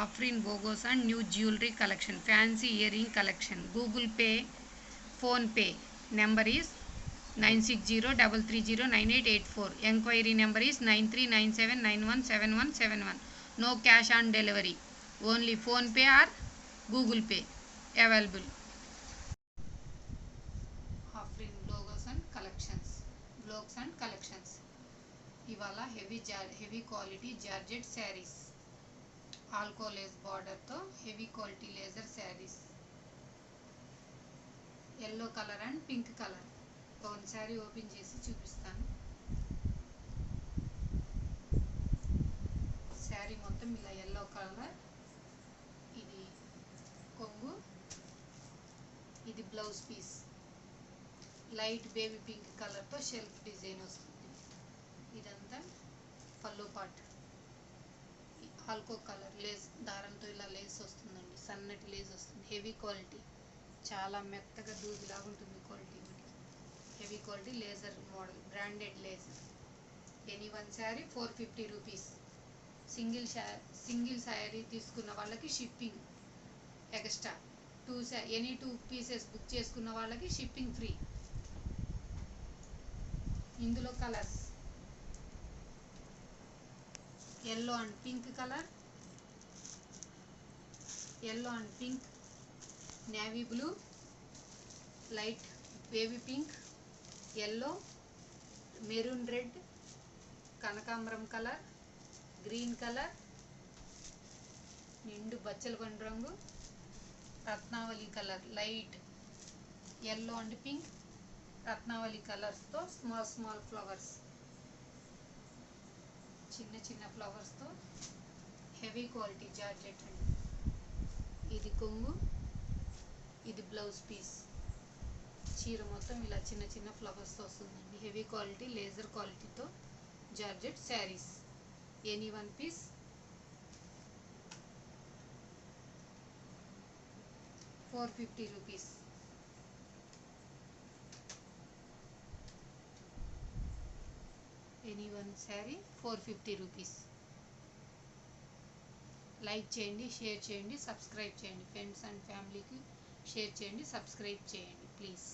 Afrin బోగోస్ and new jewellery collection fancy earring collection Google Pay PhonePe number is nine six zero double three zero nine eight eight four enquiry number is nine three nine seven nine one seven one seven one no cash on delivery only PhonePe or Google Pay available Afrin logos and collections బ్లోగ్స్ and collections ఇవాళ heavy jar heavy quality georgette saris ఆల్కోలేస్ బార్డర్తో heavy quality laser saris. Yellow colour and pink colour. ఒక sari open చేసి చూపిస్తాను. శారీ మొత్తం ఇలా yellow colour. ఇది కొంగు. ఇది blouse piece. Light baby pink కలర్తో షెల్ఫ్ డిజైన్ వస్తుంది. ఇదంతా పళ్ళు పాటు. ఆల్కో కలర్ లేస్ దారంతో ఇలా లేస్ వస్తుందండి. సన్నటి లేస్ వస్తుంది. Heavy quality. చాలా మెత్తగా దూదిలాగా ఉంటుంది quality heavy quality laser model branded laser any one sari four fifty rupees. Single శా సింగిల్ శారీ తీసుకున్న వాళ్ళకి shipping extra. Two any two pieces book చేసుకున్న వాళ్ళకి షిప్పింగ్ ఫ్రీ. ఇందులో colours. Yellow and pink colour yellow and pink navy blue light baby pink yellow maroon red కనకాంబరం colour green colour నిండు బచ్చల పండు రంగు రత్నావళి colour light yellow and pink రత్నావళి కలర్స్తో స్మాల్ స్మాల్ ఫ్లవర్స్ చిన్న చిన్న ఫ్లవర్స్తో హెవీ క్వాలిటీ జార్జెట్ అండి. ఇది కొంగు ఇది బ్లౌజ్ పీస్ చీర మొత్తం ఇలా చిన్న చిన్న ఫ్లవర్స్తో వస్తుందండి. హెవీ క్వాలిటీ లేజర్ క్వాలిటీతో georgette saris any one piece four fifty rupees any one sari four fifty rupees. Like చేయండి షేర్ చేయండి సబ్స్క్రైబ్ చేయండి. ఫ్రెండ్స్ అండ్ ఫ్యామిలీకి షేర్ చేయండి సబ్స్క్రైబ్ చేయండి ప్లీజ్.